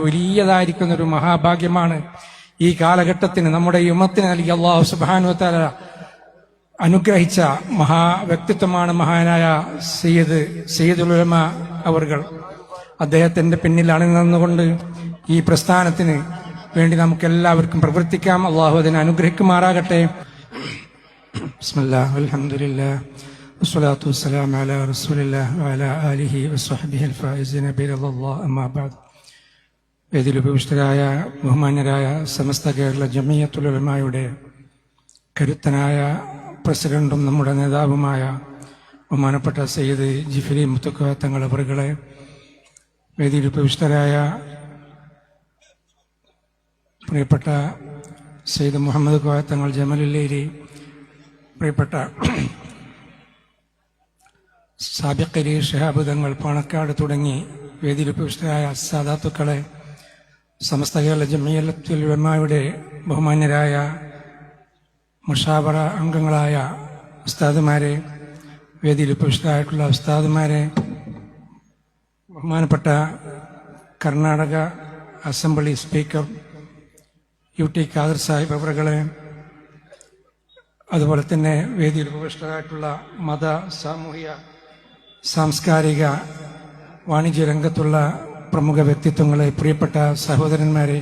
വലിയതായിരിക്കുന്ന ഒരു മഹാഭാഗ്യമാണ് ഈ കാലഘട്ടത്തിന് നമ്മുടെ ഈ ഉമ്മത്തിന് നൽകി അള്ളാഹു സുബാനുവത്താല അനുഗ്രഹിച്ച മഹാ വ്യക്തിത്വമാണ് മഹാനായ സയ്യിദ് സയ്യിദുൽ ഉലമ അവർകൾ. അദ്ദേഹത്തിന്റെ പിന്നിലാണ് അണിനിന്നുകൊണ്ട് ഈ പ്രസ്ഥാനത്തിന് വേണ്ടി നമുക്ക് എല്ലാവർക്കും പ്രവർത്തിക്കാം. അള്ളാഹു അതിനെ അനുഗ്രഹിക്കുമാറാകട്ടെ. വസ്സലാത്തു വസ്സലാമു അലാ റസൂലില്ലാ അമ്മാ ബഅദ്. വേദിയിൽ ഉപവിഷ്ടരായ ബഹുമാന്യരായ സമസ്ത കേരള ജമിയത്തുലമായുടെ കരുത്തനായ പ്രസിഡന്റും നമ്മുടെ നേതാവുമായ ബഹുമാനപ്പെട്ട സയ്യിദ് ജിഫിലി മുത്തുക്ക തങ്ങൾ അവറുകളെ വേദിയിലുപവിഷ്ടരായ പ്രിയപ്പെട്ട സയ്യിദ് മുഹമ്മദ് കോയ തങ്ങൾ ജമലുല്ലേരി പ്രിയപ്പെട്ട സാബിഖലി ഷഹാബ് തങ്ങൾ പാണക്കാട് തുടങ്ങി വേദിയിലുപവിഷ്ടരായ സാദാത്തുക്കളെ സമസ്ത കേരള ജമിയത്തുൽ ഉലമായുടെ ബഹുമാന്യരായ മുഷാബറ അംഗങ്ങളായ ഉസ്താദുമാരെ വേദിയിൽ ഉപവിഷ്ടരായിട്ടുള്ള ഉസ്താദുമാരെ ബഹുമാനപ്പെട്ട Karnataka assembly speaker U T Khader Sahib അവറുകളെ അതുപോലെ തന്നെ വേദിയിൽ ഉപവിഷ്ടരായിട്ടുള്ള മത സാമൂഹിക സാംസ്കാരിക വാണിജ്യ രംഗത്തുള്ള പ്രമുഖ വ്യക്തിത്വങ്ങളെ പ്രിയപ്പെട്ട സഹോദരന്മാരെ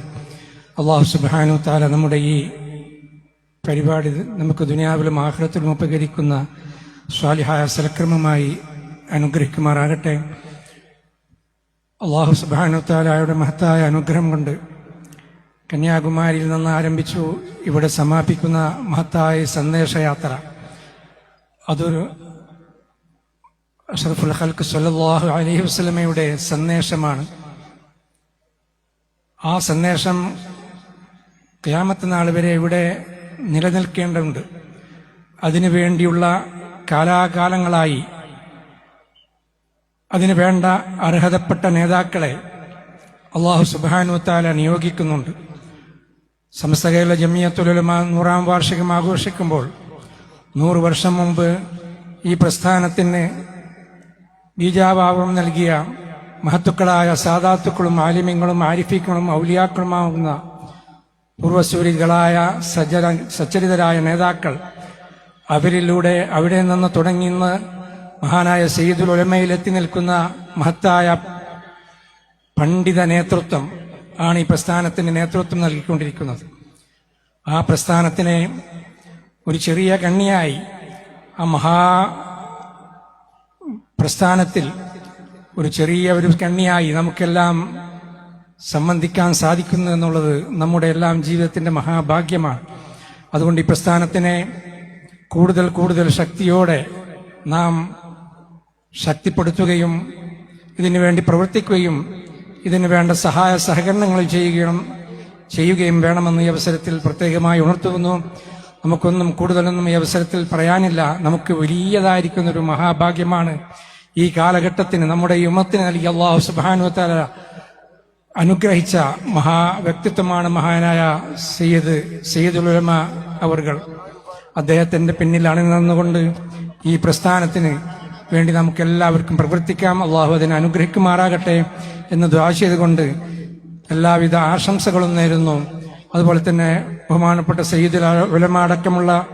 അള്ളാഹു സുബാനു താല നമ്മുടെ ഈ പരിപാടി നമുക്ക് ദുനിയാവിലും ആഹ്ലത്തിലും ഉപകരിക്കുന്ന സ്വാലിഹായ സലക്രമമായി അനുഗ്രഹിക്കുമാറാകട്ടെ. അള്ളാഹു സുബാനു താലയുടെ മഹത്തായ അനുഗ്രഹം കൊണ്ട് കന്യാകുമാരിയിൽ നിന്ന് ആരംഭിച്ചു ഇവിടെ സമാപിക്കുന്ന മഹത്തായ സന്ദേശയാത്ര. അതൊരു അഷറഫുൽ ഹൽക്ക് സല്ലാഹു അലഹി വസ്ലമയുടെ സന്ദേശമാണ്. ആ സന്ദേശം ക്യാമത്ത് നാൾ വരെ ഇവിടെ നിലനിൽക്കേണ്ടതുണ്ട്. അതിനു വേണ്ടിയുള്ള കാലാകാലങ്ങളായി അതിനു വേണ്ട അർഹതപ്പെട്ട നേതാക്കളെ അള്ളാഹു സുബാനു താല നിയോഗിക്കുന്നുണ്ട്. സമസ്ത കേരള ജമിയത്തുലമ നൂറാം വാർഷികം ആഘോഷിക്കുമ്പോൾ നൂറ് വർഷം മുമ്പ് ഈ പ്രസ്ഥാനത്തിന് ബീജാഭാവം നൽകിയ മഹത്തുക്കളായ സാദാത്തുക്കളും ആലിമ്യങ്ങളും ആരിഫിക്കളും ഔലിയാക്കളുമാകുന്ന പൂർവസൂരികളായ സജ്ജര സച്ചരിതരായ നേതാക്കൾ അവരിലൂടെ അവിടെ നിന്ന് തുടങ്ങിന്ന് മഹാനായ സയ്യിദുൽ ഉലമയിൽ എത്തി നിൽക്കുന്ന മഹത്തായ പണ്ഡിത നേതൃത്വം ആണ് ഈ പ്രസ്ഥാനത്തിന് നേതൃത്വം നൽകിക്കൊണ്ടിരിക്കുന്നത്. ആ പ്രസ്ഥാനത്തിനെ ഒരു ചെറിയ കണ്ണിയായി ആ മഹാ പ്രസ്ഥാനത്തിൽ ഒരു ചെറിയ ഒരു കണ്ണിയായി നമുക്കെല്ലാം സംബന്ധിക്കാൻ സാധിക്കുന്നു എന്നുള്ളത് നമ്മുടെ എല്ലാം ജീവിതത്തിന്റെ മഹാഭാഗ്യമാണ്. അതുകൊണ്ട് ഈ പ്രസ്ഥാനത്തിനെ കൂടുതൽ കൂടുതൽ ശക്തിയോടെ നാം ശക്തിപ്പെടുത്തുകയും ഇതിനു വേണ്ടി പ്രവർത്തിക്കുകയും ഇതിനു വേണ്ട സഹായ സഹകരണങ്ങൾ ചെയ്യുകയും ചെയ്യുകയും വേണമെന്ന് ഈ അവസരത്തിൽ പ്രത്യേകമായി ഉണർത്തുന്നു. നമുക്കൊന്നും കൂടുതലൊന്നും ഈ അവസരത്തിൽ പറയാനില്ല. നമുക്ക് വലിയതായിരിക്കുന്നൊരു മഹാഭാഗ്യമാണ്. ഈ കാലഘട്ടത്തിന് നമ്മുടെ ഈ ഉമ്മത്തിന് നൽകി അള്ളാഹു സുബാനുവത്താല അനുഗ്രഹിച്ച മഹാ വ്യക്തിത്വമാണ് മഹാനായ സയ്യിദ് സയ്യിദുൽ ഉലമ അവർകൾ. അദ്ദേഹത്തിന്റെ പിന്നിലാണ് അണിനിന്നുകൊണ്ട് ഈ പ്രസ്ഥാനത്തിന് വേണ്ടി നമുക്ക് എല്ലാവർക്കും പ്രവർത്തിക്കാം. അള്ളാഹു അതിനെ അനുഗ്രഹിക്കുമാറാകട്ടെ എന്ന് ദ്വാ ചെയ്തുകൊണ്ട് എല്ലാവിധ ആശംസകളും നേരുന്നു. അതുപോലെ തന്നെ ബഹുമാനപ്പെട്ട സയ്യിദ് ഉലമ അടക്കമുള്ള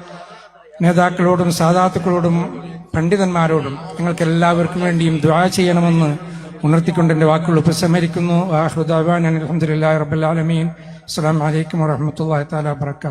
നേതാക്കളോടും സാധാത്തുക്കളോടും പണ്ഡിതന്മാരോടും നിങ്ങൾക്ക് എല്ലാവർക്കും വേണ്ടിയും ദ്വാ ചെയ്യണമെന്ന് ഉണർത്തിക്കൊണ്ട് എന്റെ വാക്കുകൾ ഉപസംഹരിക്കുന്നു. അലഹമുല്ലാ റബുലാലമീൻ അസ്സാം വലൈക്കും വാഹമത്തല്ലാ താല വാത്തു